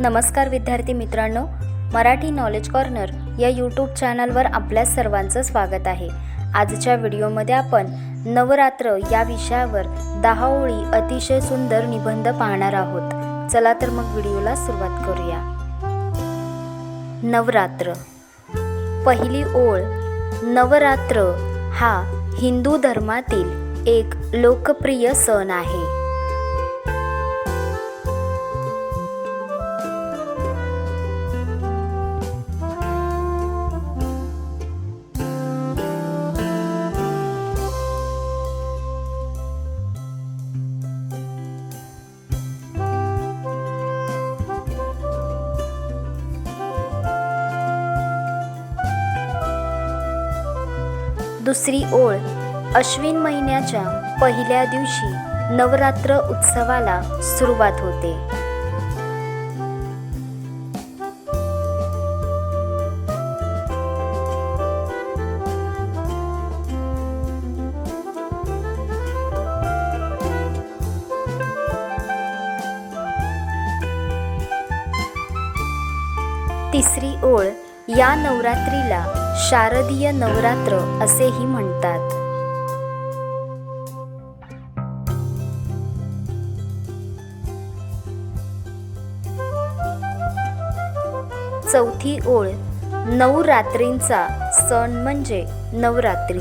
नमस्कार विद्यार्थी मित्रांनो मराठी नॉलेज कॉर्नर या यूट्यूब चॅनलवर आपल्या सर्वांचं स्वागत आहे. आजच्या व्हिडिओमध्ये आपण नवरात्र या विषयावर दहा ओळी अतिशय सुंदर निबंध पाहणार आहोत. चला तर मग व्हिडिओला सुरुवात करूया. नवरात्र. पहिली ओळ नवरात्र हा हिंदू धर्मातील एक लोकप्रिय सण आहे. दुसरी ओळ. अश्विन महिन्याच्या पहिल्या दिवशी नवरात्र उत्सवाला सुरुवात होते. तिसरी ओळ या नवरात्रीला शारदीय नवरात्र असेही म्हणतात. चौथी ओळ नऊ रात्रींचा सण म्हणजे नवरात्री.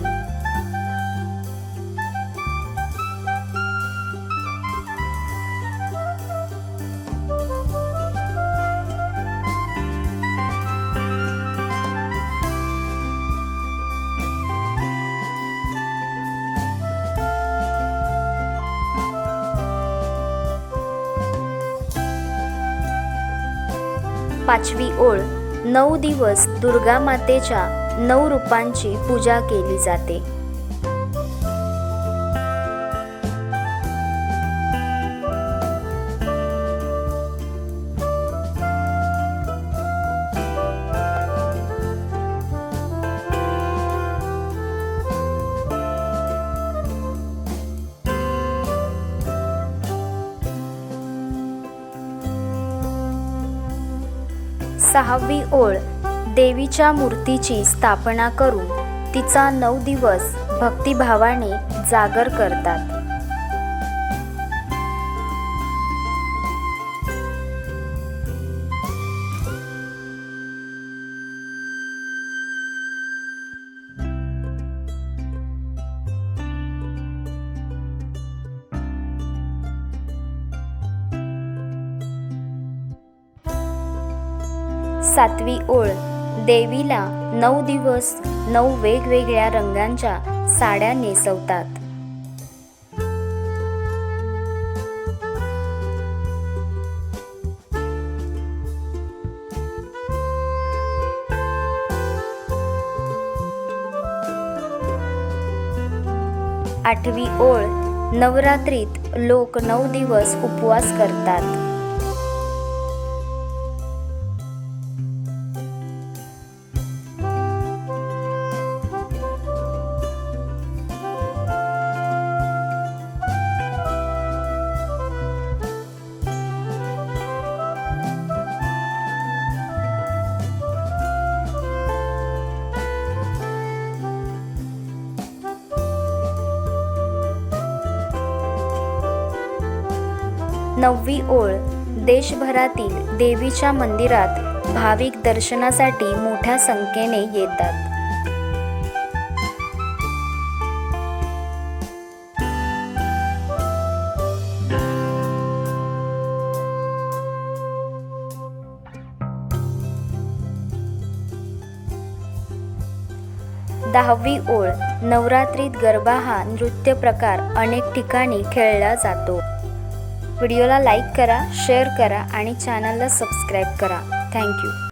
पाचवी ओळ नऊ दिवस दुर्गा मातेच्या नऊ रूपांची पूजा केली जाते. सहावी ओळ देवीच्या मूर्तीची स्थापना करून तिचा नऊ दिवस भक्तिभावाने जागर करतात. सातवी ओळ. देवीला नऊ दिवस नऊ वेगवेगळ्या रंगांच्या साड्या नेसवतात. आठवी ओळ. नवरात्रीत लोक नऊ दिवस उपवास करतात. नववी ओळ. देशभरातील देवीच्या मंदिरात भाविक दर्शनासाठी मोठ्या संख्येने येतात. दहावी ओळ. नवरात्रीत गरबा हा नृत्य प्रकार अनेक ठिकाणी खेळला जातो. व्हिडिओला लाईक करा शेअर करा आणि चॅनलला सबस्क्राईब करा. थँक्यू.